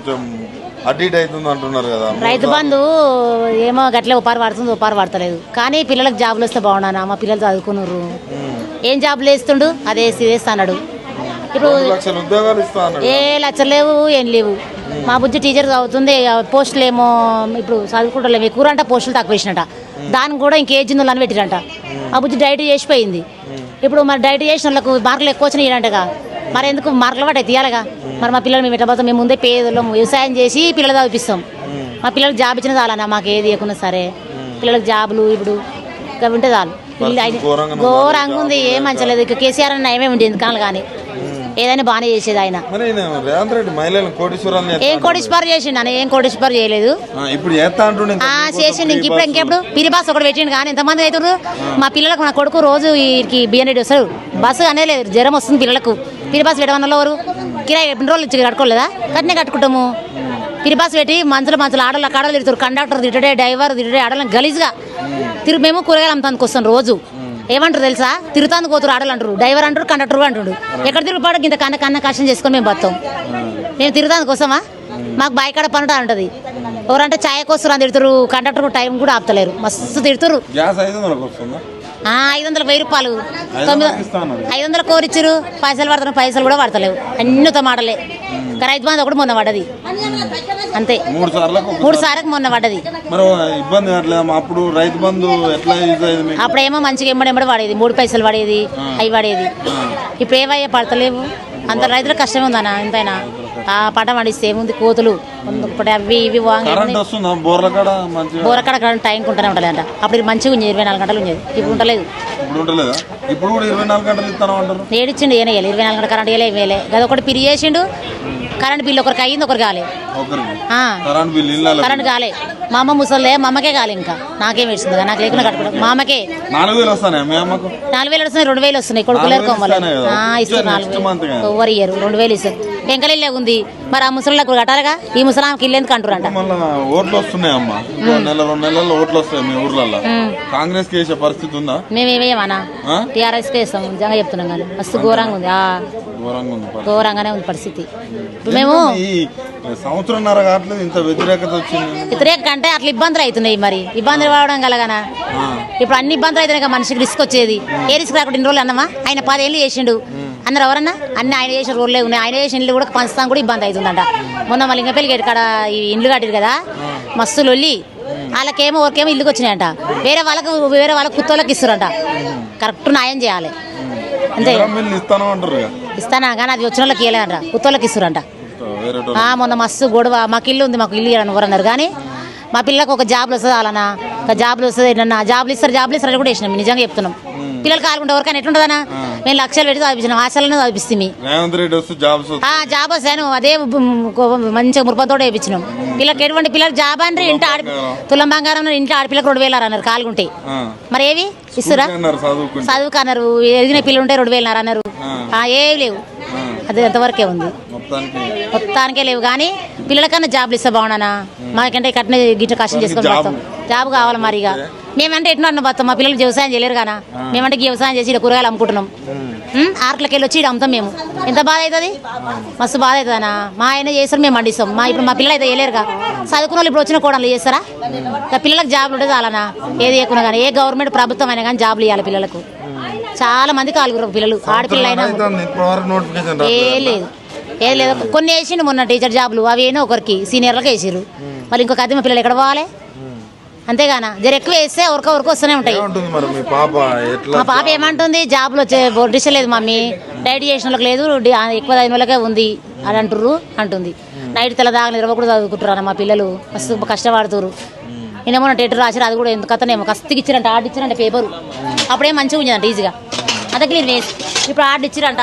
కొంచెం అవుతుంది అంటున్నారు కదా. రైతు బంధు ఏమో గట్లే ఉపారి పడుతుంది ఉపారి పడతలేదు కానీ పిల్లలకు జాబులు వస్తే బాగున్నానా మా పిల్లలు చదువుకున్నారు ఏం జాబులు వేస్తుండు? అదే వేస్తాడు ఇప్పుడు లక్షల ఏ లచ్చలు లేవు ఏం లేవు. మా బుజ్జి టీచర్ చదువుతుంది పోస్టులు ఏమో ఇప్పుడు చదువుకుంటలేము ఎక్కువ అంటే పోస్టులు తక్కువ వేసినట. దానికి కూడా ఇంకేజ్ అని పెట్టిరంట. మా బుజ్జి డైట్ చేసిపోయింది. ఇప్పుడు మరి డైట్ చేసిన వాళ్ళకు మార్కులు ఎక్కువ వచ్చినాయి అంటగా. మరి ఎందుకు మార్కులు పట్టాయి తీయాలిగా. మరి మా పిల్లలు మేము ఎట్టబోతాం మేము ముందే పేదలు వ్యవసాయం చేసి పిల్లలు చదివిస్తాం మా పిల్లలకు జాబ్ ఇచ్చిన చాలన్నా మాకు ఏది ఇవ్వకుండా సరే. పిల్లలకు జాబులు ఇప్పుడు ఇంకా ఉంటే చాలు. ఆయన- ఘోరంగా ఉంది ఏం మంచలేదు ఇక కేసీఆర్ అన్న ఏమే ఉండేది ఎందుకనాలి కానీ. ఏదైనా బాగానే చేసేది ఆయన. ఏం కోటేశ్వర్ చేసిండు అన్న? ఏం కోటేశ్వర్ చేయలేదు. ఇప్పుడు చేసిండు. ఇంక ఇప్పుడు. ఇంకెప్పుడు? పిరిబాస్ ఒకటి పెట్టిండు కానీ ఎంతమంది అవుతారు మా పిల్లలకు నా కొడుకు రోజు వీరికి బియ్యం రెడ్డి వస్తారు బస్సు అనే లేదు జ్వరం వస్తుంది పిల్లలకు. పిరిబాస్ పెట్టమన్న ఎవరు? కిరాయి ఎన్ని రోజులు ఇచ్చి కట్టుకోలేదా? కట్నే కట్టుకుంటాము. పిరిబాస్ పెట్టి మంచులు మంచులు ఆడలు ఆడలు తిరుగుతారు. కండక్టర్ తిట్టడే డ్రైవర్ తిట్టడే ఆడలను గలీజ్గా తిరుగు మేము కూరగాయలు అమ్ముతానికి వస్తాం రోజు. ఏమంటారు తెలుసా? తిరుగుతాంది పోతారు ఆడలు అంటారు. డ్రైవర్ అంటారు కండక్టర్ అంటాడు. ఎక్కడ తిరుగుపాడు ఇంత కన్న కన్న కష్టం చేసుకొని మేము బతాం. మేము తిరుగుతానికి కోసమా మాకు బాయికాడ పనుట ఉంటుంది ఎవరంటే ఛాయ్ కోసం అని తిడుతురు. కండక్టర్ టైం కూడా ఆపుతలేరు. మస్తు తిడుతురు. గ్యాస్ ఐదు వందలకు వందల వెయ్యి రూపాయలు. ఐదు తొమ్మిది. ఐదు వందలు కోరిచ్చిరు పైసలు పడుతున్నారు పైసలు కూడా పడతలేవు. అన్నితో మాటలే. రైతు బంధు ఒకటి మొన్న పడ్డది. అంతే. మూడు సార్లకు మూడు సార్లకు మొన్న పడ్డది. ఇబ్బంది అప్పుడు రైతు బంధు ఎట్లా అప్పుడేమో మంచిగా ఎంబడి పడేది మూడు పైసలు పడేది అవి పడేది ఇప్పుడు ఏవయ్యా పడతలేవు? అంత రైతులకు కష్టం ఉందన్న ఎంతైనా. పంట పండిస్తే ఏముంది? కోతులు. ఇప్పుడు అవి ఇవి వాంగి కరెంట్ టైంకి ఉంటూనే ఉంటుందంట. అప్పుడు మంచిగా ఉంది ఇరవై నాలుగు గంటలు ఉండేది ఇప్పుడు ఉండలేదు ఇప్పుడు ఏడిచ్చిండు ఏనే ఇరవై నాలుగు గంటల కరెంట్ వేయలే వేలే అది ఒకటి పిరి చేసిండు కరెంట్ బిల్లు ఒకరికి అయ్యింది ఒకరు కాలే. కరెంట్ కాలే. మా అమ్మ ముసలే మా అమ్మకే కాలే ఇంకా. నాకేం వేస్తుంది నాకు లేకుండా కట్టుకోవడం. మా అమ్మకే. నాలుగు వేలు వస్తున్నాయి రెండు వేలు వస్తున్నాయి. కొడుకులేరు కొమ్మలు? ఇస్తారు నాలుగు కదా? ఎవరు ఇయ్యరు రెండు వేలు ఇస్తారు. పెంకలిల్లే ఉంది. మరి ఆ ముసలిలకు కట్టాలిగా? ఈ ముసలాంకి ఇల్లు ఎందుకు అంటారంట మళ్ళా ఓట్లు వస్తున్నాయి అమ్మ. ఇంకో నెల రెండు నెలల్లో ఓట్లు వస్తాయి మీ ఊర్లలో కాంగ్రెస్కి వేసే పరిస్థితి ఉందా? మేమేమేమన్నా ఆ? టీఆర్ఎస్కే వేస్తాం నిజంగా చెప్తున్నాం కానీ. మస్తు ఘోరంగా ఉంది ఆ, ఘోరంగా ఉంది పరిస్థితి. ఘోరంగానే ఉంది పరిస్థితి. మేము సంవత్సరంన్నర కావట్లేదు ఇంత వ్యతిరేకత వచ్చింది కంటే అట్లా ఇబ్బందులు అవుతున్నాయి మరి. ఇబ్బందులు పడడం గలగానా ఇప్పుడు అన్ని ఇబ్బందులు అవుతున్నాయి మనిషికి రిస్క్ వచ్చేది. ఏ రిస్క్ రాకుండా ఇన్ని రోజులు అన్నమా? ఆయన పదేళ్ళు చేసిండు. అన్నారు ఎవరన్నా? అన్ని ఆయన చేసిన రోడ్లే ఉన్నాయి. ఆయన చేసిన ఇల్లు కూడా పంచుతాం కూడా ఇబ్బంది అవుతుందంట. మొన్న మళ్ళీ ఇంకా పెళ్ళి ఇక్కడ ఈ ఇండ్లు కట్టారు కదా? మస్తు లొల్లి. వాళ్ళకేమో ఒకరికేమో ఇల్లుకి వచ్చినాయంట. వేరే వాళ్ళకు వేరే వాళ్ళకి కుత్తోళ్ళకి ఇస్తారంట కరెక్ట్ న్యాయం చేయాలి. అంతే. ఇస్తాను కానీ అది వచ్చిన వాళ్ళకి ఇవ్వలేదంట కుత్తోళ్ళకి ఇస్తారంట మొన్న మస్తు గొడవ. మాకు ఇల్లు ఉంది మాకు ఇల్లు ఎవరు అన్నారు కానీ మా పిల్లలకు ఒక జాబ్లు వస్తుంది అలానా ఒక జాబ్లు వస్తుంది ఏంటన్నా జాబ్లు ఇస్తారు జాబ్లు ఇస్తారు అని కూడా వేసినాం నిజంగా చెప్తున్నాం. పిల్లలు కాలుకుంటే ఎవరికైనా ఎట్లుంటుందనా మేము లక్షలు పెట్టి చదివించినాం ఆశలను చదివిస్తుంది రేవంత్ రెడ్డి వస్తే జాబ్స్ ఆ జాబ్ వస్తాను అదే మంచిగా మురుపంతో వేయించినాం పిల్లలకి ఎటువంటి పిల్లలు జాబ్ అంటే ఇంట్లో ఆడి తులం బంగారం. అన్నారు, ఇంట్లో ఆడపిల్లకి రెండు వేలు అన్నారు కాలుగుంటే. మరి ఏవి? ఇస్తురా? అన్నారు చదువుకుంటే. చదువుకు అన్నారు ఎదిగిన పిల్లలు ఉంటే రెండు వేలు అన్నారు ఆ, ఏవి లేవు. అది ఎంతవరకే ఉంది? మొత్తానికి లేవు. కానీ పిల్లలకన్నా జాబ్లు ఇస్తే బాగున్నానా? మాకంటే కట్టిన గిట్ట కష్టం చేసుకొని జాబ్. బతాం జాబ్ కావాలి మరి ఇక. మేమంటే ఎట్లా అన్న బతాం మా పిల్లలు వ్యవసాయం చేయలేరు కానా? మేమంటే వ్యవసాయం చేసి ఈడ కూరగాయలు అమ్ముకుంటున్నాం. ఉమ్, ఆర్కులకి వెళ్ళి వచ్చి ఇక్కడ అమ్ముతాం మేము. ఎంత బాధ అవుతుంది? మస్తు బాధ అవుతుందనా మా ఆయన చేస్తారు మేము పండిస్తాం. మా ఇప్పుడు మా పిల్లలు అయితే చేయలేరుగా చదువుకున్న వాళ్ళు ఇప్పుడు వచ్చిన కోడలు చేస్తారా? పిల్లలకు జాబ్లు ఉంటే చాలనా? ఏది చేయకున్నా కానీ ఏ గవర్నమెంట్ ప్రభుత్వం అయినా కానీ జాబ్లు ఇవ్వాలి పిల్లలకు. చాలా మంది కాలుగురు పిల్లలు ఆడపిల్ల అయినా ఏ లేదు. ఏ లేదు. కొన్ని వేసిండు మొన్న టీచర్ జాబ్లు అవి ఏనో ఒకరికి సీనియర్లకు వేసిర్రు. మళ్ళీ ఇంకొక అద్దె మా పిల్లలు ఎక్కడ పోవాలి? అంతేగానా? జర ఎక్కువ వేస్తే ఉరక ఉరక వస్తూనే ఉంటాయి. మరి మీ పాప? ఏమంటుంది? జాబ్లు లేదు మమ్మీ. డైట్ చేసిన వాళ్ళకి లేదు ఎక్కువ చదివిన వాళ్ళకే ఉంది అని అంటుర్రు అంటుంది. నైట్ తెల్ల దాకా నిరవ కూడా చదువుకుంటారు మా పిల్లలు? మస్తు కష్టపడుతురు నేనేమో టెట్ రాసిరు అది కూడా ఎందుకు అతనేమో కస్తికి ఇచ్చిరంట ఆర్డర్ ఇచ్చిరంట పేపరు అప్పుడే మంచిగా ఉండేదంట ఈజీగా అందుకే నేను వేసి. ఇప్పుడు ఆర్డర్ ఇచ్చిరంట